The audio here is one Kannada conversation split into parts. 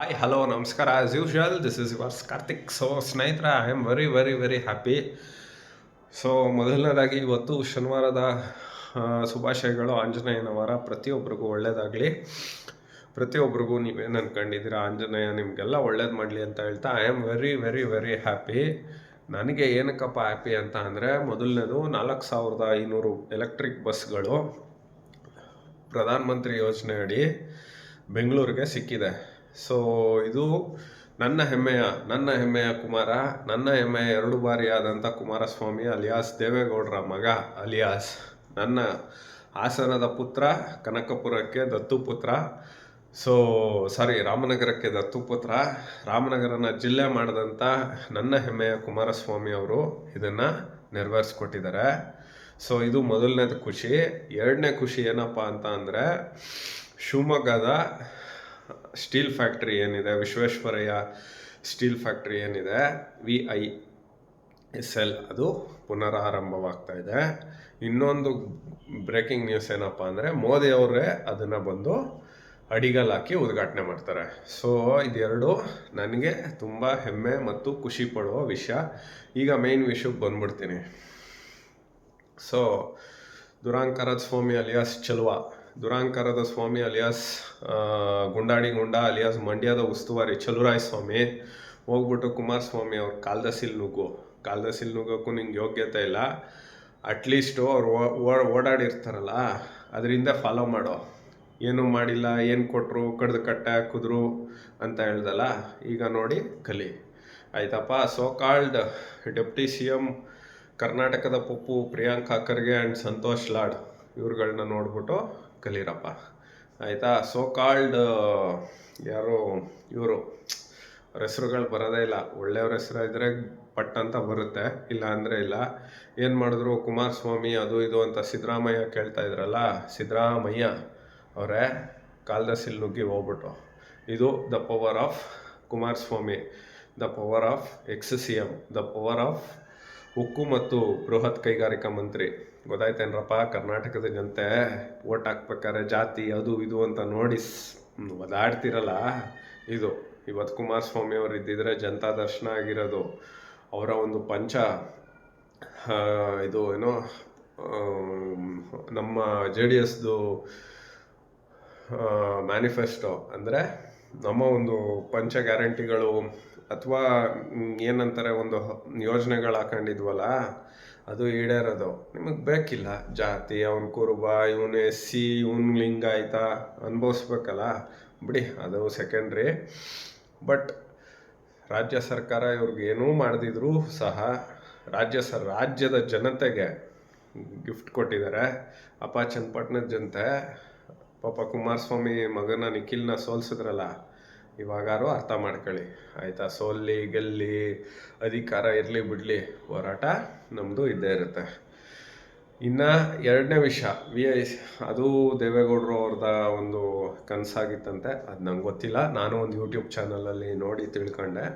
ಹಾಯ್ ಹಲೋ ನಮಸ್ಕಾರ. As usual this is yours Karthik so ಸ್ನೇಹಿತರ I am very very very happy so ಮೊದಲನೇದಾಗಿ ಇವತ್ತು ಶನಿವಾರದ ಶುಭಾಶಯಗಳು ಆಂಜನೇಯನವರ. ಪ್ರತಿಯೊಬ್ಬರಿಗೂ ಒಳ್ಳೆಯದಾಗಲಿ ಪ್ರತಿಯೊಬ್ಬರಿಗೂ ನೀವೇನು ಅಂದ್ಕೊಂಡಿದ್ದೀರಾ ಆಂಜನೇಯ, ನಿಮಗೆಲ್ಲ ಒಳ್ಳೇದು ಮಾಡಲಿ ಅಂತ ಹೇಳ್ತಾ I am very very very happy ನನಗೆ ಏನಕ್ಕಪ್ಪ ಹ್ಯಾಪಿ ಅಂತ ಅಂದರೆ, ಮೊದಲನೇದು ನಾಲ್ಕು ಸಾವಿರದ ಐನೂರು ಎಲೆಕ್ಟ್ರಿಕ್ ಬಸ್ಗಳು ಪ್ರಧಾನಮಂತ್ರಿ ಯೋಜನೆ ಅಡಿ ಬೆಂಗಳೂರಿಗೆ ಸಿಕ್ಕಿದೆ. ಸೊ ಇದು ನನ್ನ ಹೆಮ್ಮೆಯ ನನ್ನ ಹೆಮ್ಮೆಯ ಕುಮಾರ, ನನ್ನ ಹೆಮ್ಮೆಯ ಎರಡು ಬಾರಿ ಆದಂಥ ಕುಮಾರಸ್ವಾಮಿ ಅಲಿಯಾಸ್ ದೇವೇಗೌಡರ ಮಗ ಅಲಿಯಾಸ್. ನನ್ನ ಹಾಸನದ ಪುತ್ರ, ಕನಕಪುರಕ್ಕೆ ದತ್ತು ಪುತ್ರ. ಸೊ ಸಾರಿ ರಾಮನಗರಕ್ಕೆ ದತ್ತು ಪುತ್ರ. ರಾಮನಗರನ ಜಿಲ್ಲೆ ಮಾಡಿದಂಥ ನನ್ನ ಹೆಮ್ಮೆಯ ಕುಮಾರಸ್ವಾಮಿ ಅವರು ಇದನ್ನು ನೆರವೇರಿಸ್ಕೊಟ್ಟಿದ್ದಾರೆ. ಸೊ ಇದು ಮೊದಲನೇದು ಖುಷಿ. ಎರಡನೇ ಖುಷಿ ಏನಪ್ಪ ಅಂತ ಅಂದರೆ, ಶಿವಮೊಗ್ಗದ ಸ್ಟೀಲ್ ಫ್ಯಾಕ್ಟ್ರಿ ಏನಿದೆ, ವಿಶ್ವೇಶ್ವರಯ್ಯ ಸ್ಟೀಲ್ ಫ್ಯಾಕ್ಟ್ರಿ ಏನಿದೆ ವಿ ಐ ಎಸ್ ಎಲ್ ಅದು ಪುನರಾರಂಭವಾಗ್ತಾ ಇದೆ. ಇನ್ನೊಂದು ಬ್ರೇಕಿಂಗ್ ನ್ಯೂಸ್ ಏನಪ್ಪ ಅಂದರೆ, ಮೋದಿ ಅವರೇ ಅದನ್ನು ಬಂದು ಅಡಿಗಲ್ ಹಾಕಿ ಉದ್ಘಾಟನೆ ಮಾಡ್ತಾರೆ. ಸೊ ಇದೆರಡು ನನಗೆ ತುಂಬ ಹೆಮ್ಮೆ ಮತ್ತು ಖುಷಿ ಪಡುವ ವಿಷಯ. ಈಗ ಮೇನ್ ವಿಷಯಕ್ಕೆ ಬಂದ್ಬಿಡ್ತೀನಿ. ಸೊ ದುರಾಂಕರ ಸ್ವಾಮಿ ಅಲಿಯಾಸ್ ಚಲುವ ದುರಾಂಕಾರದ ಸ್ವಾಮಿ ಅಲಿಯಾಸ್ ಗುಂಡಾಡಿ ಗುಂಡ ಅಲಿಯಾಸ್ ಮಂಡ್ಯದ ಉಸ್ತುವಾರಿ ಚಲುರಾಯ ಸ್ವಾಮಿ, ಹೋಗ್ಬಿಟ್ಟು ಕುಮಾರಸ್ವಾಮಿ ಅವ್ರ ಕಾಲ್ದಸಿಲ್ ನುಗ್ಗು. ಕಾಲ್ದಸಿಲ್ ನುಗ್ಗೋಕ್ಕೂ ನಿಂಗೆ ಯೋಗ್ಯತೆ ಇಲ್ಲ. ಅಟ್ಲೀಸ್ಟು ಅವ್ರು ಓಡಾಡಿರ್ತಾರಲ್ಲ, ಅದರಿಂದ ಫಾಲೋ ಮಾಡೋ. ಏನೂ ಮಾಡಿಲ್ಲ, ಏನು ಕೊಟ್ಟರು ಕಡ್ದು ಕಟ್ಟೆ ಹಾಕಿದ್ರು ಅಂತ ಹೇಳ್ದಲ್ಲ, ಈಗ ನೋಡಿ ಕಲಿ. ಆಯ್ತಪ್ಪ so called deputy C M ಕರ್ನಾಟಕದ ಪಪ್ಪು ಪ್ರಿಯಾಂಕಾ ಖರ್ಗೆ ಆ್ಯಂಡ್ ಸಂತೋಷ್ ಲಾಡ್ ಇವ್ರುಗಳನ್ನ ನೋಡ್ಬಿಟ್ಟು ಕಲೀರಪ್ಪ. ಆಯಿತಾ? ಸೋ ಕಾಲ್ಡ್ ಯಾರು ಇವರು. ಅವ್ರ ಹೆಸ್ರುಗಳು ಬರೋದೇ ಇಲ್ಲ. ಒಳ್ಳೆಯವ್ರ ಹೆಸರು ಇದ್ದರೆ ಪಟ್ ಅಂತ ಬರುತ್ತೆ. ಇಲ್ಲ ಅಂದರೆ ಇಲ್ಲ. ಏನು ಮಾಡಿದ್ರು? ಕುಮಾರಸ್ವಾಮಿ, ಅದು ಇದು ಅಂತ ಸಿದ್ದರಾಮಯ್ಯ ಕೇಳ್ತಾ ಇದ್ರಲ್ಲ? ಸಿದ್ದರಾಮಯ್ಯ ಅವರೇ ಕಾಲ್ದಸಿಲ್ ನುಗ್ಗಿ ಹೋಗ್ಬಿಟ್ಟು ಇದು the power of Kumaraswamy. The power of ex C M the power of ಉಕ್ಕು ಮತ್ತು ಬೃಹತ್ ಕೈಗಾರಿಕಾ ಮಂತ್ರಿ. ಗೊತ್ತಾಯ್ತೇನ್ರಪ್ಪ ಕರ್ನಾಟಕದ ಜನತೆ ಓಟ್ ಹಾಕ್ಬೇಕಾದ್ರೆ ಜಾತಿ ಅದು ಇದು ಅಂತ ನೋಡಿ ಒದಾಡ್ತಿರಲ್ಲ. ಇದು ಇವತ್ತು ಕುಮಾರಸ್ವಾಮಿ ಅವರು ಇದ್ದಿದ್ರೆ ಜನತಾ ದರ್ಶನ ಆಗಿರೋದು. ಅವರ ಒಂದು ಪಂಚ ಇದು ಏನೋ ನಮ್ಮ ಜೆ ಡಿ ಎಸ್ದು ಮ್ಯಾನಿಫೆಸ್ಟೋ ಅಂದರೆ ನಮ್ಮ ಒಂದು ಪಂಚ ಗ್ಯಾರಂಟಿಗಳು ಅಥವಾ ಏನಂತಾರೆ, ಒಂದು ಯೋಜನೆಗಳು ಹಾಕೊಂಡಿದ್ವಲ್ಲ, ಅದು ಈಡೇರೋದು. ನಿಮಗೆ ಬೇಕಿಲ್ಲ? ಜಾತಿ, ಅವನ ಕುರುಬ, ಇವನು ಎಸ್ ಸಿ ಇವನು ಲಿಂಗಾಯಿತ, ಅನುಭವಿಸ್ಬೇಕಲ್ಲ? ಬಿಡಿ, ಅದು ಸೆಕೆಂಡ್ರಿ ಬಟ್ ರಾಜ್ಯ ಸರ್ಕಾರ ಇವ್ರಿಗೇನೂ ಮಾಡದಿದ್ರೂ ಸಹ, ರಾಜ್ಯ ಸರ್ ರಾಜ್ಯದ ಜನತೆಗೆ ಗಿಫ್ಟ್ ಕೊಟ್ಟಿದ್ದಾರೆ. ಅಪ್ಪ ಚನ್ನಪಟ್ಟಣದ ಜನತೆ ಪಾಪ ಕುಮಾರಸ್ವಾಮಿ ಮಗನ ನಿಖಿಲ್ನ ಸೋಲ್ಸಿದ್ರಲ್ಲ, ಇವಾಗಾರು ಅರ್ಥ ಮಾಡ್ಕೊಳ್ಳಿ. ಆಯಿತಾ? ಸೋಲ್ಲಿ, ಗೆಲ್ಲಿ, ಅಧಿಕಾರ ಇರಲಿ ಬಿಡಲಿ, ಹೋರಾಟ ನಮ್ಮದು ಇದ್ದೇ ಇರುತ್ತೆ. ಇನ್ನು ಎರಡನೇ ವಿಷಯ ವಿ ಐ ಅದು ದೇವೇಗೌಡರು ಅವ್ರದ ಒಂದು ಕನಸಾಗಿತ್ತಂತೆ. ಅದು ನಂಗೆ ಗೊತ್ತಿಲ್ಲ. ನಾನು ಒಂದು ಯೂಟ್ಯೂಬ್ ಚಾನಲಲ್ಲಿ ನೋಡಿ ತಿಳ್ಕೊಂಡೆ.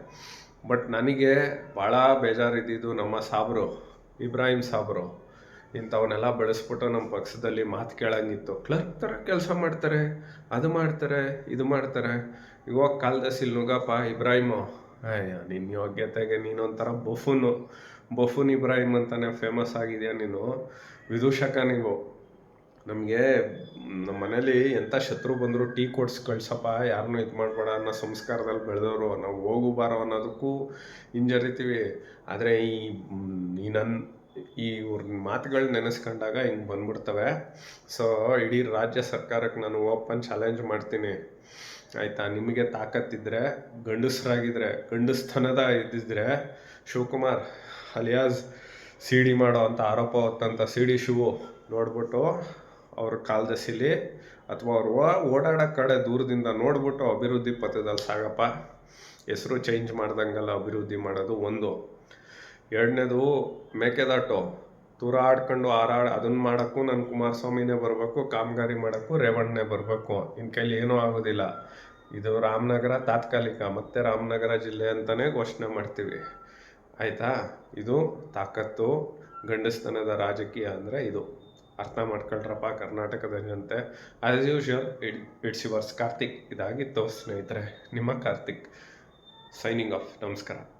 ಬಟ್ ನನಗೆ ಭಾಳ ಬೇಜಾರಿದ್ದಿದ್ದು ನಮ್ಮ ಸಾಬ್ರು, ಇಬ್ರಾಹಿಂ ಸಾಬ್ರು. ಇಂಥವನ್ನೆಲ್ಲ ಬೆಳೆಸ್ಬಿಟ್ಟು ನಮ್ಮ ಪಕ್ಷದಲ್ಲಿ ಮಾತು ಕೇಳಂಗಿತ್ತು ಕ್ಲರ್ಕ್ ಥರ ಕೆಲಸ ಮಾಡ್ತಾರೆ, ಅದು ಮಾಡ್ತಾರೆ, ಇದು ಮಾಡ್ತಾರೆ. ಇವಾಗ ಕಾಲದಸಿಲ್ ನುಗಪ್ಪ ಇಬ್ರಾಹಿಮು. ಅಯ್ಯ ನಿನ್ನ ಯೋಗ್ಯತೆಗೆ ನೀನೊಂಥರ ಬಫೂನು. ಬಫೂನ್ ಇಬ್ರಾಹಿಮ್ ಅಂತಾನೆ ಫೇಮಸ್ ಆಗಿದೆಯಾ ನೀನು? ವಿದೂಷಕ ನೀವು. ನಮಗೆ ನಮ್ಮ ಮನೇಲಿ ಎಂಥ ಶತ್ರು ಬಂದರೂ ಟೀ ಕೊಡ್ಸ್ ಕಳ್ಸಪ್ಪ, ಯಾರನ್ನೂ ಇದು ಮಾಡಬೇಡ ಅನ್ನೋ ಸಂಸ್ಕಾರದಲ್ಲಿ ಬೆಳೆದವರು. ನಾವು ಹೋಗು ಬಾರೋ ಅನ್ನೋದಕ್ಕೂ ಹಿಂಜರಿತೀವಿ. ಆದರೆ ಈ ನನ್ನ ಈ ಇವ್ರ ಮಾತುಗಳು ನೆನೆಸ್ಕೊಂಡಾಗ ಹಿಂಗೆ ಬಂದ್ಬಿಡ್ತವೆ. ಸೊ ಇಡೀ ರಾಜ್ಯ ಸರ್ಕಾರಕ್ಕೆ ನಾನು ಓಪನ್ ಚಾಲೆಂಜ್ ಮಾಡ್ತೀನಿ. ಆಯಿತಾ? ನಿಮಗೆ ತಾಕತ್ತಿದ್ರೆ ಗಂಡಸರಾಗಿದ್ದರೆ ಗಂಡಸ್ತನದ ಇದ್ದಿದ್ರೆ, ಶಿವಕುಮಾರ್ ಅಲಿಯಾಸ್ ಸಿ ಡಿ ಮಾಡೋ ಅಂತ ಆರೋಪ ಹೊತ್ತಂಥ ಸಿ ಡಿ ಶಿವು ನೋಡ್ಬಿಟ್ಟು ಅವ್ರ ಕಾಲದಸಿಲಿ ಅಥವಾ ಅವ್ರು ಓಡಾಡೋ ಕಡೆ ದೂರದಿಂದ ನೋಡ್ಬಿಟ್ಟು ಅಭಿವೃದ್ಧಿ ಪಥದಲ್ಲಿ ಸಾಗಪ್ಪ. ಹೆಸರು ಚೇಂಜ್ ಮಾಡ್ದಂಗೆಲ್ಲ ಅಭಿವೃದ್ಧಿ ಮಾಡೋದು ಒಂದು. ಎರಡನೇದು ಮೇಕೆದಾಟು ತೂರಾಡ್ಕೊಂಡು ಹಾರಾಡ್ ಅದನ್ನ ಮಾಡೋಕ್ಕೂ ನನ್ನ ಕುಮಾರಸ್ವಾಮಿನೇ ಬರಬೇಕು, ಕಾಮಗಾರಿ ಮಾಡೋಕ್ಕೂ ರೇವಣ್ಣನೇ ಬರಬೇಕು. ಇನ್ ಕೈಲಿ ಏನೂ ಆಗೋದಿಲ್ಲ. ಇದು ರಾಮನಗರ ತಾತ್ಕಾಲಿಕ, ಮತ್ತೆ ರಾಮನಗರ ಜಿಲ್ಲೆ ಅಂತಲೇ ಘೋಷಣೆ ಮಾಡ್ತೀವಿ. ಆಯಿತಾ? ಇದು ತಾಕತ್ತು, ಗಂಡಸ್ತನದ ರಾಜಕೀಯ ಅಂದರೆ ಇದು. ಅರ್ಥ ಮಾಡ್ಕೊಳ್ರಪ್ಪ ಕರ್ನಾಟಕದ ಜನತೆ as usual it it's yours Karthik ಇದಾಗಿತ್ತು ಸ್ನೇಹಿತರೆ, ನಿಮ್ಮ ಕಾರ್ತಿಕ್. ಸೈನಿಂಗ್ ಆಫ್ ನಮಸ್ಕಾರ.